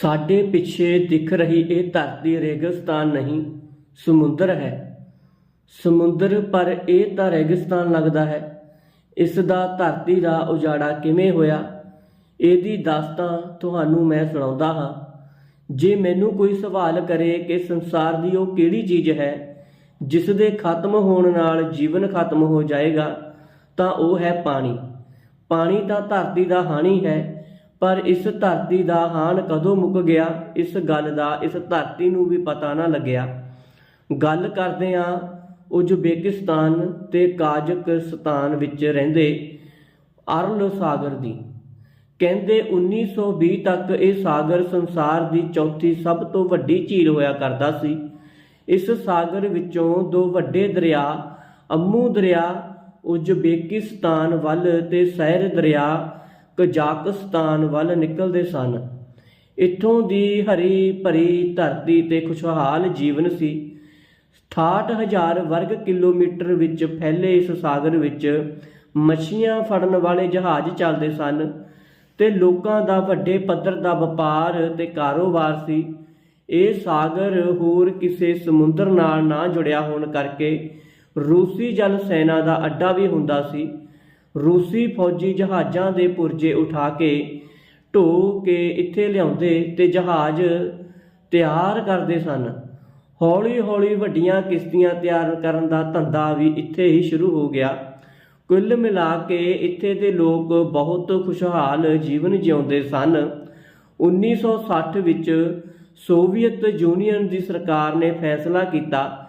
ਸਾਡੇ ਪਿੱਛੇ ਦਿਖ ਰਹੀ ਇਹ ਧਰਤੀ ਰੇਗਿਸਤਾਨ ਨਹੀਂ, ਸਮੁੰਦਰ ਹੈ। ਸਮੁੰਦਰ, ਪਰ ਇਹ ਤਾਂ ਰੇਗਿਸਤਾਨ ਲੱਗਦਾ ਹੈ। ਇਸ ਦਾ ਧਰਤੀ ਦਾ ਉਜਾੜਾ ਕਿਵੇਂ ਹੋਇਆ? ਇਹਦੀ ਦਾਸਤਾਂ ਤੁਹਾਨੂੰ ਮੈਂ ਸੁਣਾਉਂਦਾ ਹਾਂ। ਜੇ ਮੈਨੂੰ ਕੋਈ ਸਵਾਲ ਕਰੇ ਕਿ ਸੰਸਾਰ ਦੀ ਉਹ ਕਿਹੜੀ ਚੀਜ਼ ਹੈ ਜਿਸ ਦੇ ਖਤਮ ਹੋਣ ਨਾਲ ਜੀਵਨ ਖਤਮ ਹੋ ਜਾਏਗਾ, ਤਾਂ ਉਹ ਹੈ ਪਾਣੀ। ਪਾਣੀ ਤਾਂ ਧਰਤੀ ਦਾ ਹਾਣੀ ਹੈ ਪਰ ਇਸ ਧਰਤੀ ਦਾ ਹਾਨ ਕਦੋਂ ਮੁੱਕ ਗਿਆ? ਇਸ ਗੱਲ ਦਾ, ਇਸ ਧਰਤੀ ਨੂੰ ਵੀ ਪਤਾ ਨਾ ਲੱਗਿਆ। ਗੱਲ ਕਰਦੇ ਆ ਉਜ਼ਬੇਕਿਸਤਾਨ ਤੇ ਕਾਜ਼ਕਸਤਾਨ ਵਿੱਚ ਰਹਿੰਦੇ ਅਰਲ ਸਾਗਰ ਦੀ। ਕਹਿੰਦੇ 1920 ਤੱਕ ਇਹ ਸਾਗਰ ਸੰਸਾਰ ਦੀ ਚੌਥੀ ਸਭ ਤੋਂ ਵੱਡੀ ਝੀਲ ਹੋਇਆ ਕਰਦਾ ਸੀ। ਇਸ ਸਾਗਰ ਵਿੱਚੋਂ ਦੋ ਵੱਡੇ ਦਰਿਆ, ਅੰਮੂ ਦਰਿਆ, ਉਜ਼ਬੇਕਿਸਤਾਨ ਵੱਲ ਤੇ ਸਹਿਰ ਦਰਿਆ ਕਜ਼ਾਕਿਸਤਾਨ ਵੱਲ ਨਿਕਲਦੇ ਸਨ। ਇੱਥੋਂ ਦੀ ਹਰੀ ਭਰੀ ਧਰਤੀ ਤੇ ਖੁਸ਼ਹਾਲ ਜੀਵਨ ਸੀ। 68000 ਵਰਗ ਕਿਲੋਮੀਟਰ ਵਿੱਚ ਫੈਲੇ ਇਸ ਸਾਗਰ ਵਿੱਚ ਮੱਛੀਆਂ ਫੜਨ ਵਾਲੇ ਜਹਾਜ਼ ਚੱਲਦੇ ਸਨ ਤੇ ਲੋਕਾਂ ਦਾ ਵੱਡੇ ਪੱਧਰ ਦਾ ਵਪਾਰ ਤੇ ਕਾਰੋਬਾਰ ਸੀ। ਇਹ ਸਾਗਰ ਹੋਰ ਕਿਸੇ ਸਮੁੰਦਰ ਨਾਲ ਨਾ ਜੁੜਿਆ ਹੋਣ ਕਰਕੇ ਰੂਸੀ ਜਲ ਸੈਨਾ ਦਾ ਅੱਡਾ ਵੀ ਹੁੰਦਾ ਸੀ। ਰੂਸੀ ਫੌਜੀ ਜਹਾਜ਼ਾਂ ਦੇ ਪੁਰਜੇ ਉਠਾ ਕੇ ਢੋ ਕੇ ਇੱਥੇ ਲਿਆਉਂਦੇ ਤੇ ਜਹਾਜ਼ ਤਿਆਰ ਕਰਦੇ ਸਨ। ਹੌਲੀ-ਹੌਲੀ ਵੱਡੀਆਂ ਕਿਸ਼ਤੀਆਂ ਤਿਆਰ ਕਰਨ ਦਾ ਧੰਦਾ ਵੀ ਇੱਥੇ ਹੀ ਸ਼ੁਰੂ ਹੋ ਗਿਆ। ਕੁੱਲ ਮਿਲਾ ਕੇ ਇੱਥੇ ਦੇ ਲੋਕ ਬਹੁਤ ਖੁਸ਼ਹਾਲ ਜੀਵਨ ਜਿਉਂਦੇ ਸਨ। 1960 ਵਿੱਚ ਸੋਵੀਅਤ ਯੂਨੀਅਨ ਦੀ ਸਰਕਾਰ ਨੇ ਫੈਸਲਾ ਕੀਤਾ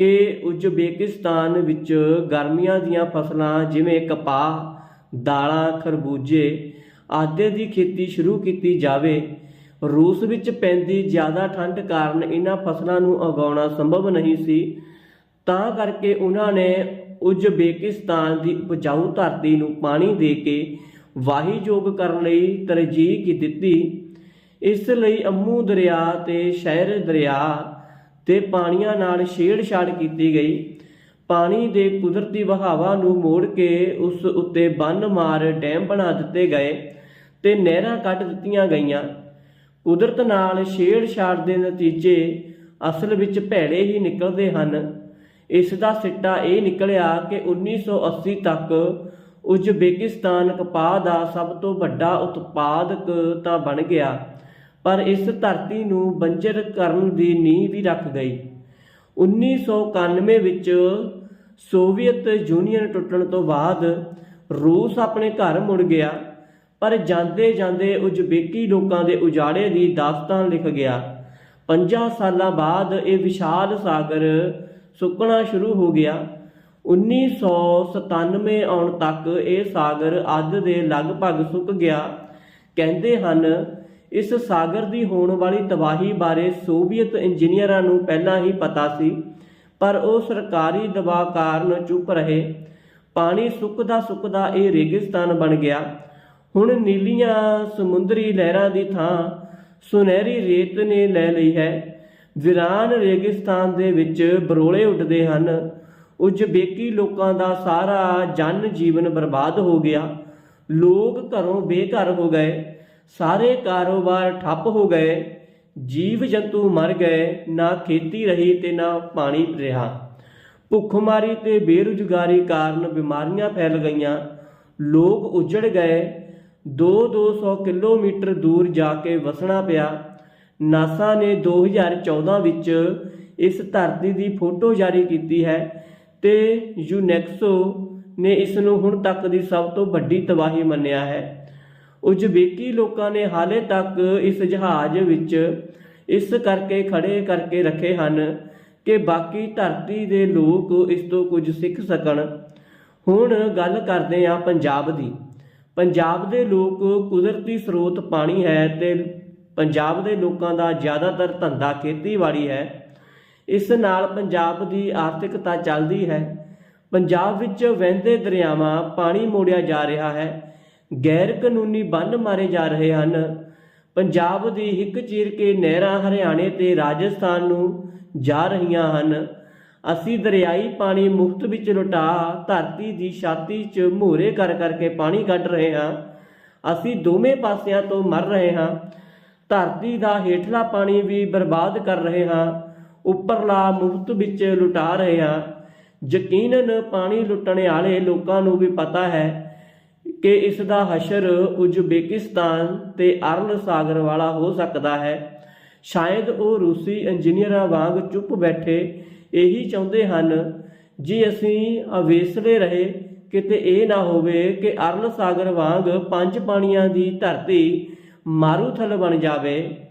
ਕਿ ਉਜ਼ਬੇਕਿਸਤਾਨ ਵਿੱਚ ਗਰਮੀਆਂ ਦੀਆਂ ਫਸਲਾਂ ਜਿਵੇਂ ਕਪਾਹ, ਦਾਲਾਂ, ਖਰਬੂਜੇ ਆਦਿ ਦੀ ਖੇਤੀ ਸ਼ੁਰੂ ਕੀਤੀ ਜਾਵੇ। ਰੂਸ ਵਿੱਚ ਪੈਂਦੀ ਜ਼ਿਆਦਾ ਠੰਡ ਕਾਰਨ ਇਹਨਾਂ ਫਸਲਾਂ ਨੂੰ ਉਗਾਉਣਾ ਸੰਭਵ ਨਹੀਂ ਸੀ। ਤਾਂ ਕਰਕੇ ਉਹਨਾਂ ਨੇ ਉਜ਼ਬੇਕਿਸਤਾਨ ਦੀ ਉਪਜਾਊ ਧਰਤੀ ਨੂੰ ਪਾਣੀ ਦੇ ਕੇ ਵਾਹੀਯੋਗ ਕਰਨ ਲਈ ਤਰਜੀਹ ਦਿੱਤੀ। ਇਸ ਲਈ ਅੰਮੂ ਦਰਿਆ ਤੇ ਸ਼ਹਿਰ ਦਰਿਆ ਤੇ ਪਾਣੀਆਂ ਨਾਲ ਛੇੜਛਾੜ ਕੀਤੀ ਗਈ। ਪਾਣੀ ਦੇ ਕੁਦਰਤੀ ਵਹਾਵਾ ਨੂੰ ਮੋੜ ਕੇ ਉਸ ਉੱਤੇ ਬੰਨ ਮਾਰ ਡੈਮ ਬਣਾ ਦਿੱਤੇ ਗਏ ਤੇ ਨਹਿਰਾਂ ਕੱਢ ਦਿੱਤੀਆਂ ਗਈਆਂ। ਕੁਦਰਤ ਨਾਲ ਛੇੜਛਾੜ ਦੇ ਨਤੀਜੇ ਅਸਲ ਵਿੱਚ ਭੈੜੇ ਹੀ ਨਿਕਲਦੇ ਹਨ। ਇਸ ਦਾ ਸਿੱਟਾ ਇਹ ਨਿਕਲਿਆ ਕਿ 1980 ਤੱਕ ਉਜ਼ਬੇਕਿਸਤਾਨ ਕਪਾਹ ਦਾ ਸਭ ਤੋਂ ਵੱਡਾ ਉਤਪਾਦਕ ਤਾਂ ਬਣ ਗਿਆ। ਪਰ ਇਸ ਧਰਤੀ ਨੂੰ ਬੰਜਰ ਕਰਨ ਦੀ ਨੀਂਹ ਵੀ ਰੱਖ ਗਈ। 1991 ਵਿੱਚ ਸੋਵੀਅਤ ਯੂਨੀਅਨ ਟੁੱਟਣ ਤੋਂ ਬਾਅਦ ਰੂਸ ਆਪਣੇ ਘਰ ਮੁੜ ਗਿਆ, ਪਰ ਜਾਂਦੇ ਜਾਂਦੇ ਉਜ਼ਬੇਕੀ ਲੋਕਾਂ ਦੇ ਉਜਾੜੇ ਦੀ ਦਾਸਤਾਨ ਲਿਖ ਗਿਆ। 50 ਸਾਲਾਂ ਬਾਅਦ ਇਹ ਵਿਸ਼ਾਲ ਸਾਗਰ ਸੁੱਕਣਾ ਸ਼ੁਰੂ ਹੋ ਗਿਆ। 1997 ਆਉਣ ਤੱਕ ਇਹ ਸਾਗਰ ਅੱਧ ਦੇ ਲਗਭਗ ਸੁੱਕ ਗਿਆ। ਕਹਿੰਦੇ ਹਨ ਇਸ ਸਾਗਰ ਦੀ ਹੋਣ ਵਾਲੀ ਤਬਾਹੀ ਬਾਰੇ ਸੋਵੀਅਤ ਇੰਜੀਨੀਅਰਾਂ ਨੂੰ ਪਹਿਲਾਂ ਹੀ ਪਤਾ ਸੀ, ਪਰ ਉਹ ਸਰਕਾਰੀ ਦਬਾਅ ਕਾਰਨ ਚੁੱਪ ਰਹੇ। ਪਾਣੀ ਸੁੱਕਦਾ ਸੁੱਕਦਾ ਇਹ ਰੇਗਿਸਤਾਨ ਬਣ ਗਿਆ। ਹੁਣ ਨੀਲੀਆਂ ਸਮੁੰਦਰੀ ਲਹਿਰਾਂ ਦੀ ਥਾਂ ਸੁਨਹਿਰੀ ਰੇਤ ਨੇ ਲੈ ਲਈ ਹੈ। ਵਿਰਾਨ ਰੇਗਿਸਤਾਨ ਦੇ ਵਿੱਚ ਬਰੋਲੇ ਉੱਡਦੇ ਹਨ। ਉਜ਼ਬੇਕੀ ਲੋਕਾਂ ਦਾ ਸਾਰਾ ਜਨ ਜੀਵਨ ਬਰਬਾਦ ਹੋ ਗਿਆ। ਲੋਕ ਘਰੋਂ ਬੇਘਰ ਹੋ ਗਏ। ਸਾਰੇ ਕਾਰੋਬਾਰ ਠੱਪ ਹੋ ਗਏ, ਜੀਵ ਜੰਤੂ ਮਰ ਗਏ, ਨਾ ਖੇਤੀ ਰਹੀ ਤੇ ਨਾ ਪਾਣੀ ਰਿਹਾ। ਭੁੱਖਮਾਰੀ ਤੇ ਬੇਰੁਜ਼ਗਾਰੀ ਕਾਰਨ ਬਿਮਾਰੀਆਂ ਫੈਲ ਗਈਆਂ, ਲੋਕ ਉਜੜ ਗਏ 2-200 ਕਿਲੋਮੀਟਰ ਦੂਰ ਜਾ ਕੇ ਵਸਣਾ ਪਿਆ। ਨਾਸਾ ਨੇ 2014 ਵਿੱਚ ਇਸ ਧਰਤੀ ਦੀ ਫੋਟੋ ਜਾਰੀ ਕੀਤੀ ਹੈ ਤੇ ਯੂਨੈਕਸੋ ਨੇ ਇਸ ਨੂੰ ਹੁਣ ਤੱਕ ਦੀ ਸਭ ਤੋਂ ਵੱਡੀ ਤਬਾਹੀ ਮੰਨਿਆ ਹੈ। ਉਜ਼ਬੇਕੀ ਲੋਕਾਂ ਨੇ ਹਾਲੇ ਤੱਕ ਇਸ ਜਹਾਜ਼ ਵਿੱਚ ਇਸ ਕਰਕੇ ਖੜੇ ਕਰਕੇ ਰੱਖੇ ਹਨ ਕਿ ਬਾਕੀ ਧਰਤੀ ਦੇ ਲੋਕ ਇਸ ਤੋਂ ਕੁਝ ਸਿੱਖ ਸਕਣ। ਹੁਣ ਗੱਲ ਕਰਦੇ ਹਾਂ ਪੰਜਾਬ ਦੀ। ਪੰਜਾਬ ਦੇ ਲੋਕ ਕੁਦਰਤੀ ਸਰੋਤ ਪਾਣੀ ਹੈ ਤੇ ਪੰਜਾਬ ਦੇ ਲੋਕਾਂ ਦਾ ਜ਼ਿਆਦਾਤਰ ਧੰਦਾ ਖੇਤੀਬਾੜੀ ਹੈ। ਇਸ ਨਾਲ ਪੰਜਾਬ ਦੀ ਆਰਥਿਕਤਾ ਚੱਲਦੀ ਹੈ। ਪੰਜਾਬ ਵਿੱਚ ਵਹਿੰਦੇ ਦਰਿਆਵਾਂ ਪਾਣੀ ਮੋੜਿਆ ਜਾ ਰਿਹਾ ਹੈ। ਗੈਰ ਕਾਨੂੰਨੀ ਬੰਨ ਮਾਰੇ ਜਾ ਰਹੇ ਹਨ। ਪੰਜਾਬ ਦੀ ਹਿੱਕ ਚੀਰ ਕੇ ਨਹਿਰਾਂ ਹਰਿਆਣੇ ਤੇ ਰਾਜਸਥਾਨ ਨੂੰ ਜਾ ਰਹੀਆਂ ਹਨ। ਅਸੀਂ ਦਰਿਆਈ ਪਾਣੀ ਮੁਫਤ ਵਿੱਚ ਲੁਟਾ, ਧਰਤੀ ਦੀ ਛਾਤੀ 'ਚ ਮੂਹਰੇ ਕਰ ਕਰਕੇ ਪਾਣੀ ਕੱਢ ਰਹੇ ਹਾਂ। ਅਸੀਂ ਦੋਵੇਂ ਪਾਸਿਆਂ ਤੋਂ ਮਰ ਰਹੇ ਹਾਂ। ਧਰਤੀ ਦਾ ਹੇਠਲਾ ਪਾਣੀ ਵੀ ਬਰਬਾਦ ਕਰ ਰਹੇ ਹਾਂ। ਉੱਪਰਲਾ ਮੁਫਤ ਵਿੱਚ ਲੁਟਾ ਰਹੇ ਹਾਂ। ਯਕੀਨਨ ਪਾਣੀ ਲੁੱਟਣ ਵਾਲੇ ਲੋਕਾਂ ਨੂੰ ਵੀ ਪਤਾ ਹੈ ਕਿ ਇਸ ਦਾ ਹਸ਼ਰ ਉਜ਼ਬੇਕਿਸਤਾਨ ਤੇ ਅਰਲ ਸਾਗਰ ਵਾਲਾ ਹੋ ਸਕਦਾ ਹੈ। ਸ਼ਾਇਦ ਉਹ ਰੂਸੀ ਇੰਜੀਨੀਅਰਾਂ ਵਾਂਗ ਚੁੱਪ ਬੈਠੇ ਇਹੀ ਚਾਹੁੰਦੇ ਹਨ, ਜੀ ਅਸੀਂ ਅਵੇਸਲੇ ਰਹੇ, ਕਿਤੇ ਇਹ ਨਾ ਹੋਵੇ ਕਿ ਅਰਲ ਸਾਗਰ ਵਾਂਗ ਪੰਜ ਪਾਣੀਆਂ ਦੀ ਧਰਤੀ ਮਾਰੂਥਲ ਬਣ ਜਾਵੇ।